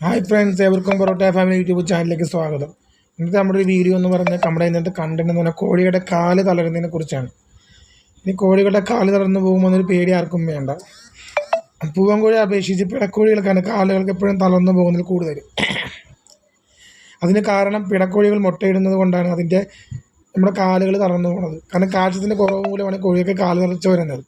Hi friends എവർക്കും parotta family YouTube ചാനലിലേക്ക് സ്വാഗതം. ഇന്നത്തെ നമ്മുടെ ഒരു വീഡിയോ എന്ന് പറഞ്ഞാൽ നമ്മുടെ ഇന്നത്തെ കണ്ടന്റ് എന്ന് പറഞ്ഞാൽ കോഴിയുടെ കാൽ തളരുന്നതിനെ കുറിച്ചാണ്. ഇനി കോഴികളുടെ കാൽ തളർന്നു പോകുമ്പോൾ ഒരു പേടി ആർക്കും വേണ്ട. പൂവൻ കോഴി അപേക്ഷിച്ച് പിടക്കോഴികൾക്കാണ് കാലുകൾക്ക് എപ്പോഴും തളർന്നു പോകുന്നതിൽ കൂടുതൽ. അതിന് കാരണം പിടക്കോഴികൾ മുട്ടയിടുന്നത് കൊണ്ടാണ് അതിന്റെ നമ്മുടെ കാലുകൾ തളർന്നു പോകുന്നത്. കാരണം കാൽസ്യത്തിന്റെ കുറവ് മൂലമാണ് കോഴികൾക്ക് കാൽ തളർച്ച വരുന്നത്.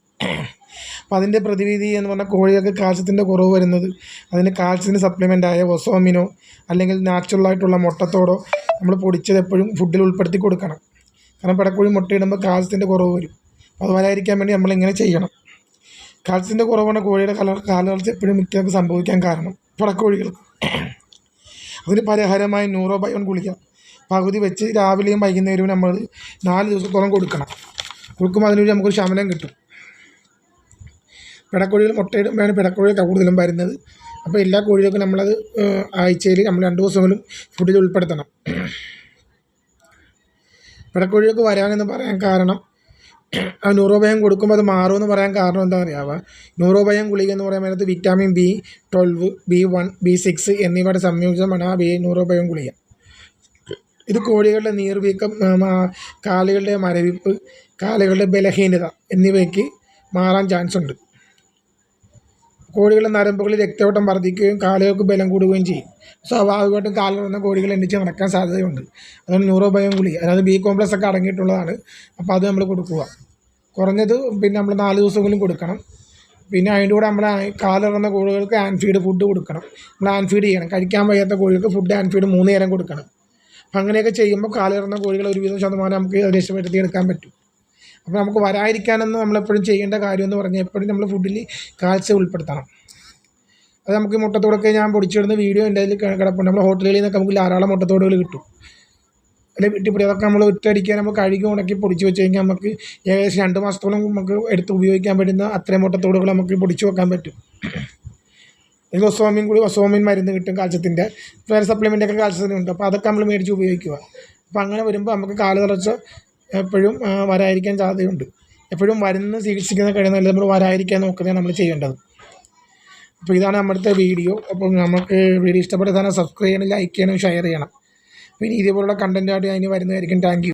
അപ്പം അതിന്റെ പ്രതിവിധി എന്ന് പറഞ്ഞാൽ കോഴികൾക്ക് കാൽസ്യത്തിന്റെ കുറവ് വരുന്നത് അതിന് കാൽസ്യത്തിന് സപ്ലിമെന്റായ ഒസോമിനോ അല്ലെങ്കിൽ നാച്ചുറലായിട്ടുള്ള മുട്ടത്തോടോ നമ്മൾ പൊടിച്ചത് എപ്പോഴും ഫുഡിൽ ഉൾപ്പെടുത്തി കൊടുക്കണം. കാരണം പിടക്കോഴി മുട്ടയിടുമ്പോൾ കാൽസ്യത്തിന്റെ കുറവ് വരും. അത് വരാതിരിക്കാൻ വേണ്ടി നമ്മളിങ്ങനെ ചെയ്യണം. കാൽസ്യത്തിന്റെ കുറവാണ് കോഴിയുടെ കല കാലവളർച്ച എപ്പോഴും മിക്കവർക്ക് സംഭവിക്കാൻ കാരണം പിടക്കോഴികൾക്ക്. അതിന് പരിഹാരമായി ന്യൂറോബയോൺ ഗുളിക പകുതി വെച്ച് രാവിലെയും വൈകുന്നേരവും നമ്മൾ നാല് ദിവസത്തോളം കൊടുക്കണം. കൊടുക്കുമ്പോൾ അതിനൊരു നമുക്കൊരു ശമനം കിട്ടും. പിടക്കോഴികൾ മുട്ടയിടുമ്പോഴാണ് പിടക്കോഴികൾ കൂടുതലും വരുന്നത്. അപ്പോൾ എല്ലാ കോഴികൾക്കും നമ്മളത് ആഴ്ചയിൽ നമ്മൾ രണ്ട് ദിവസമെങ്കിലും ഫുഡിൽ ഉൾപ്പെടുത്തണം. പിടക്കോഴികൾക്ക് വരാമെന്ന് പറയാൻ കാരണം ആ ന്യൂറോബയം കൊടുക്കുമ്പോൾ അത് മാറുമെന്ന് പറയാൻ കാരണം എന്താ അറിയാവുക ന്യൂറോബയം ഗുളിക എന്ന് പറയുമ്പോൾ അതിനകത്ത് vitamin B twelve B one B six എന്നിവയുടെ സംയോജനമാണ് ആ ബി ന്യൂറോബയം ഗുളിക. ഇത് കോഴികളുടെ നീർവീക്കം കാലുകളുടെ മരവിപ്പ് കാലുകളുടെ ബലഹീനത എന്നിവയ്ക്ക് മാറാൻ ചാൻസ് ഉണ്ട്. കോഴികളുടെ നരമ്പുകളിൽ രക്തയോട്ടം വർദ്ധിക്കുകയും കാലുകൾക്ക് ബലം കൂടുകയും ചെയ്യും. സ്വാഭാവികമായിട്ടും കാലിൽ കോഴികൾ എണ്ണിച്ച് നടക്കാൻ സാധ്യതയുണ്ട്. അതാണ് ന്യൂറോബയം ഗുളി അതായത് ബി കോംപ്ലക്സ് ഒക്കെ അടങ്ങിയിട്ടുള്ളതാണ്. അപ്പോൾ അത് നമ്മൾ കൊടുക്കുക. കുറഞ്ഞത് പിന്നെ നമ്മൾ നാല് ദിവസമെങ്കിലും കൊടുക്കണം. പിന്നെ അതിന്റെ കൂടെ നമ്മൾ കാലിറങ്ങുന്ന കോഴികൾക്ക് ആൻഫീഡ് ഫുഡ് കൊടുക്കണം. നമ്മൾ ആൻഫീഡ് ചെയ്യണം. കഴിക്കാൻ വയ്യാത്ത കോഴികൾക്ക് ഫുഡ് ആൻഫീഡ് മൂന്ന് നേരം കൊടുക്കണം. അപ്പം അങ്ങനെയൊക്കെ ചെയ്യുമ്പോൾ കാലിറങ്ങുന്ന കോഴികൾ ഒരുവിധം ശതമാനം നമുക്ക് രക്ഷപ്പെടുത്തി എടുക്കാൻ പറ്റും. അപ്പോൾ നമുക്ക് വരാതിരിക്കാനൊന്നും നമ്മളെപ്പോഴും ചെയ്യേണ്ട കാര്യം എന്ന് പറഞ്ഞാൽ എപ്പോഴും നമ്മൾ ഫുഡിൽ കാൽസ്യം ഉൾപ്പെടുത്തണം. അത് നമുക്ക് മുട്ടത്തോടൊക്കെ ഞാൻ പൊടിച്ചിടുന്ന വീഡിയോ എന്റെ അതിൽ കിടപ്പുണ്ട്. നമ്മൾ ഹോട്ടലുകളിൽ നിന്നൊക്കെ നമുക്ക് ധാരാളം മുട്ടത്തോടുകൾ കിട്ടും. അല്ലെങ്കിൽ വീട്ടിൽ അതൊക്കെ നമ്മൾ ഒറ്റയടിക്കാൻ നമ്മൾ കഴുകി ഉണക്കി പൊടിച്ച് വെച്ച് കഴിഞ്ഞാൽ നമുക്ക് ഏകദേശം രണ്ട് മാസത്തോളം നമുക്ക് എടുത്ത് ഉപയോഗിക്കാൻ പറ്റുന്ന അത്രയും മുട്ടത്തോടുകൾ നമുക്ക് പൊടിച്ച് വെക്കാൻ പറ്റും. അല്ലെങ്കിൽ ഒസോമിൻ കൂടി ഒസോമിൻ മരുന്ന് കിട്ടും കാൽസ്യത്തിന്റെ. വേറെ സപ്ലിമെന്റൊക്കെ കാൽസ്യത്തിനുണ്ട്. അപ്പോൾ അതൊക്കെ നമ്മൾ മേടിച്ച് ഉപയോഗിക്കുക. അപ്പോൾ അങ്ങനെ വരുമ്പോൾ നമുക്ക് കാൽ തളർച്ച എപ്പോഴും വരായിരിക്കാൻ സാധ്യതയുണ്ട്. എപ്പോഴും വരുന്ന ചികിത്സിക്കുന്ന കഴിയുന്നതല്ല നമ്മൾ വരായിരിക്കാൻ നോക്കുന്നതാണ് നമ്മൾ ചെയ്യേണ്ടത്. അപ്പോൾ ഇതാണ് നമ്മുടെ വീഡിയോ. അപ്പം നമുക്ക് വീഡിയോ ഇഷ്ടപ്പെട്ട സബ്സ്ക്രൈബ് ചെയ്യണം ലൈക്ക് ചെയ്യണം ഷെയർ ചെയ്യണം. പിന്നെ ഇതേപോലുള്ള കണ്ടന്റായിട്ട് അതിന് വരുന്നതായിരിക്കും. താങ്ക്